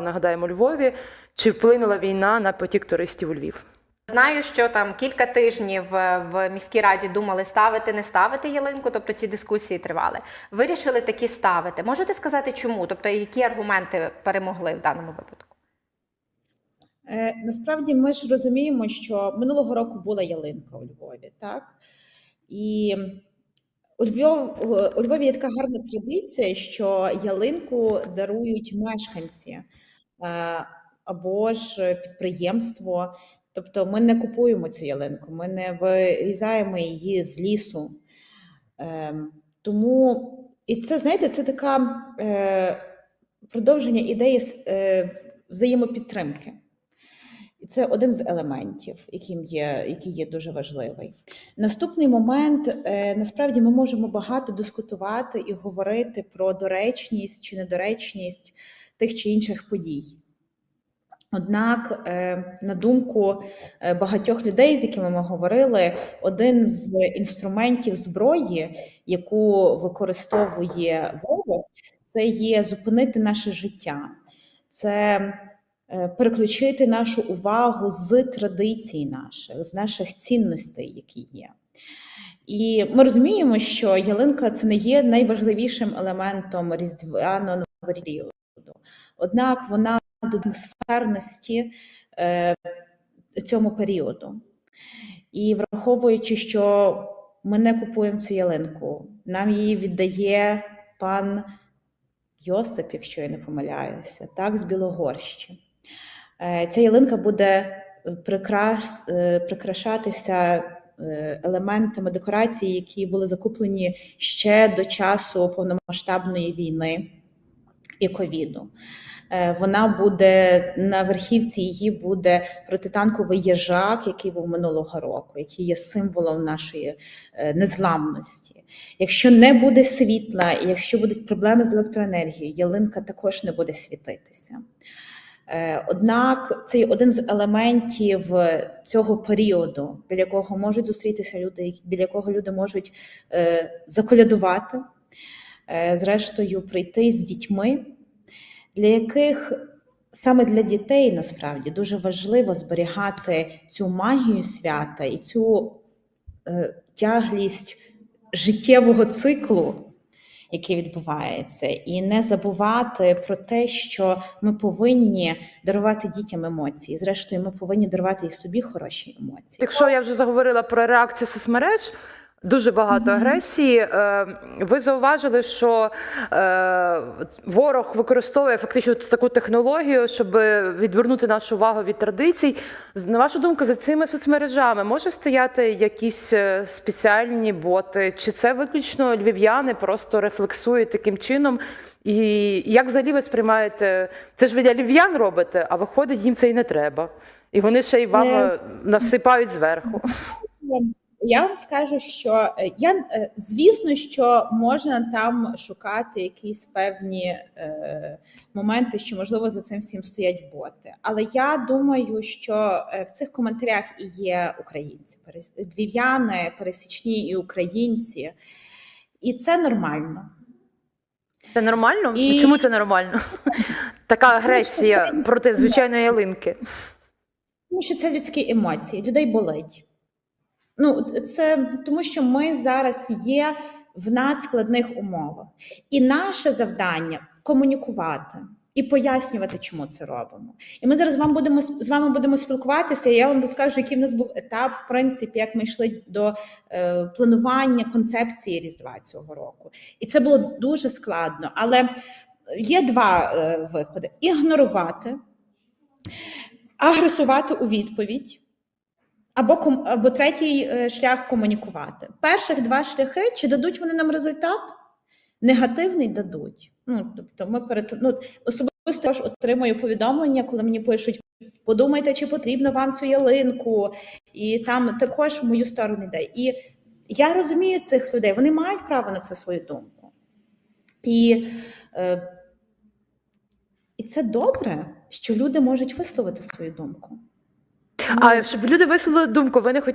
нагадаємо, у Львові. Чи вплинула війна на потік туристів у Львів? Знаю, що там кілька тижнів е, в міській раді думали ставити, не ставити ялинку, тобто ці дискусії тривали. Вирішили такі ставити. Можете сказати, чому? Тобто, які аргументи перемогли в даному випадку? Е, Насправді ми ж розуміємо, що минулого року була ялинка у Львові, так? І у, Львов, у Львові є така гарна традиція, що ялинку дарують мешканці е, або ж підприємство. Тобто ми не купуємо цю ялинку, ми не вирізаємо її з лісу. Ем, Тому і це, знаєте, це така е, продовження ідеї е, взаємопідтримки. Це один з елементів, яким є, який є дуже важливий. Наступний момент е, насправді ми можемо багато дискутувати і говорити про доречність чи недоречність тих чи інших подій. Однак, е, на думку е, багатьох людей, з якими ми говорили, один з інструментів зброї, яку використовує ворог, це є зупинити наше життя, це переключити нашу увагу з традицій наших, з наших цінностей, які є. І ми розуміємо, що ялинка це не є найважливішим елементом різдвяного періоду. Однак вона до атмосферності е, цьому періоду. І враховуючи, що ми не купуємо цю ялинку, нам її віддає пан Йосип, якщо я не помиляюся, так, з Білогорщі. Е, Ця ялинка буде прикрас, е, прикрашатися е, елементами декорації, які були закуплені ще до часу повномасштабної війни і ковіду. Е, Вона буде на верхівці її буде протитанковий їжак, який був минулого року, який є символом нашої е, незламності. Якщо не буде світла, якщо будуть проблеми з електроенергією, ялинка також не буде світитися. Е, Однак це є один з елементів цього періоду, біля якого можуть зустрітися люди, біля якого люди можуть е, заколядувати, е, зрештою прийти з дітьми, для яких саме для дітей насправді дуже важливо зберігати цю магію свята і цю е, тяглість життєвого циклу, який відбувається, і не забувати про те, що ми повинні дарувати дітям емоції. Зрештою, ми повинні дарувати і собі хороші емоції. Якщо я вже заговорила про реакцію соцмереж. Дуже багато агресії. Е, Ви зауважили, що е, ворог використовує фактично таку технологію, щоб відвернути нашу увагу від традицій. На вашу думку, за цими соцмережами може стояти якісь е, спеціальні боти? Чи це виключно львів'яни просто рефлексують таким чином? І як взагалі ви сприймаєте? Це ж ви для львів'ян робите, а виходить, їм це і не треба. І вони ще й вам Не насипають зверху. Я вам скажу, що е, я е, звісно, що можна там шукати якісь певні е, моменти, що можливо за цим всім стоять боти. Але я думаю, що е, в цих коментарях і є українці, львів'яни, пересічні і українці, і це нормально. Це нормально? І- Чому це нормально? Така агресія це- проти звичайної ялинки. Тому що це людські емоції, людей болить. Ну, це тому, що ми зараз є в надскладних умовах, і наше завдання комунікувати і пояснювати, чому це робимо. І ми зараз вам будемо з вами будемо спілкуватися. І я вам розкажу, який в нас був етап, в принципі, як ми йшли до е, планування концепції Різдва цього року. І це було дуже складно. Але є два е, виходи: ігнорувати, агресувати у відповідь. Або або третій е, шлях комунікувати. Перших два шляхи, чи дадуть вони нам результат? Негативний дадуть. Ну тобто, ми перед ну, особисто ж отримую повідомлення, коли мені пишуть: подумайте, чи потрібно вам цю ялинку, і там також в мою сторону йде. І я розумію цих людей, вони мають право на це свою думку. І, е, і це добре, що люди можуть висловити свою думку. А щоб люди висловили думку, ви не хотіли.